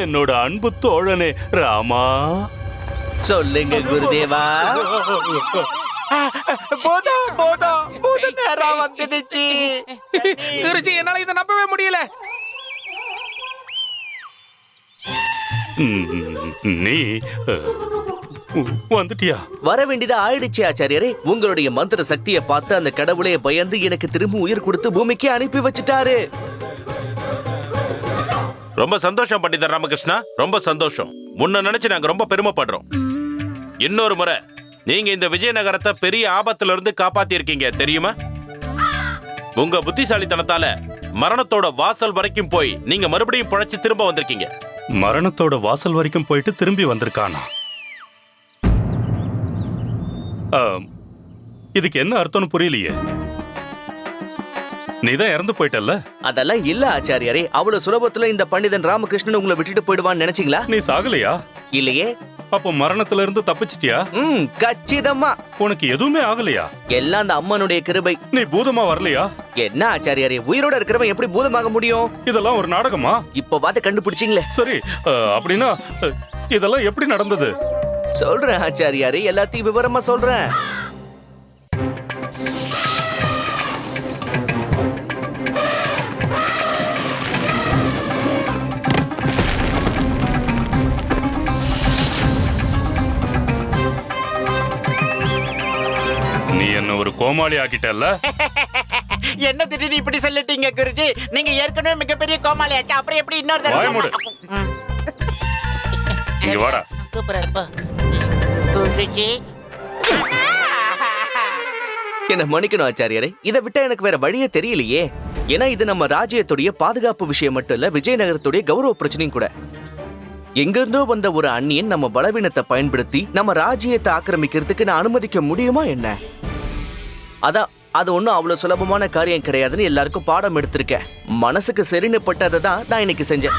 என்னோட அன்பு தோழனே ராமா. சொல்லுங்க குருதேவா. போதும் போதும் போது. நேரம் வந்துடுச்சு. குருஜி என்னால இதை நம்பவே முடியல. நீ வந்துட்டியா? வர வேண்டியது ஆயிடுச்சு ஆச்சாரியரே. உங்களுடைய மந்திர சக்தியை பார்த்து அந்த கடவுளே பயந்து எனக்கு திரும்ப உயிர் கொடுத்து பூமிக்கு அனுப்பி வச்சுட்டாரு. ரொம்ப சந்தோஷம் பண்டிதர் ராமகிருஷ்ணா. ரொம்ப சந்தோஷம். முன்ன நினைச்சு நாங்க ரொம்ப பெருமைப்படுறோம். இன்னொரு முறை நீங்க இந்த விஜயநகரத்தை பெரிய ஆபத்துல இருந்து காப்பாத்தி இருக்கீங்க தெரியுமா? உங்க புத்திசாலித்தனத்தால மரணத்தோட வாசல் வரைக்கும் போய் நீங்க மறுபடியும் பிழைச்சு திரும்ப வந்திருக்கீங்க. மரணத்தோட வாசல் வரைக்கும் போயிட்டு திரும்பி வந்திருக்கானா? ஆம், இதுக்கு என்ன அர்த்தம்னு புரியலையே. நீ தான் இறந்து போயிட்டல்ல? அதெல்லாம் இல்ல ஆச்சாரியரே. அவ்வளவு சுலபத்துல இந்த பண்டிதன் ராமகிருஷ்ணன் உங்களை விட்டுட்டு போயிடுவான்னு நினைச்சீங்களா? நீ சாகலையா? இல்லையே. அப்போ மரணத்துல இருந்து தப்பிச்சிட்டியா? ம் கச்சிதமா. உனக்கு எதுவுமே ஆகலையா? எல்லாம் அந்த அம்மனுடைய கிருபை. நீ பூதமா வரலையா? என்ன ஆச்சாரியாரே உயிரோட இருக்கிறவன் எப்படி பூதமாக முடியும்? இதெல்லாம் ஒரு நாடகமா? இப்ப பார்த்து கண்டுபிடிச்சீங்களே. சரி அஹ், அப்படின்னா அஹ், இதெல்லாம் எப்படி நடந்தது? சொல்றேன் ஆச்சாரியாரே எல்லாத்தையும் விவரமா சொல்றேன். நீ என்ன ஒரு கோமாளி ஆக்கிட்டல்ல? என்ன திடீர்னு இப்படி சொல்லிட்டீங்க குருஜி? நீங்க ஏற்கனவே மிகப்பெரிய கோமாளியாச்சு அப்புறம் எப்படி இன்னொரு வாய மூடு. தடவை இங்க வாடா. சூப்பரா இருப்பா குருஜி. என்ன மன்னிக்கணும் ஆச்சாரியாரே. இதை விட்டா எனக்கு வேற வழியே தெரியலையே. ஏன்னா இது நம்ம ராஜ்யத்துடைய பாதுகாப்பு விஷயம் மட்டும் இல்ல விஜயநகரத்துடைய கௌரவ பிரச்சனையும் கூட. எங்கிருந்தோ வந்த ஒரு அந்நியன் நம்ம பலவீனத்தை பயன்படுத்தி நம்ம ராஜ்யத்தை ஆக்கிரமிக்கிறதுக்கு நான் அனுமதிக்க முடியுமா என்ன? அதான் அது ஒன்றும் அவ்வளோ சுலபமான காரியம் கிடையாதுன்னு எல்லாருக்கும் பாடம் எடுத்திருக்கேன். மனசுக்கு சரின்னு பட்டதை தான் நான் இன்னைக்கு செஞ்சேன்.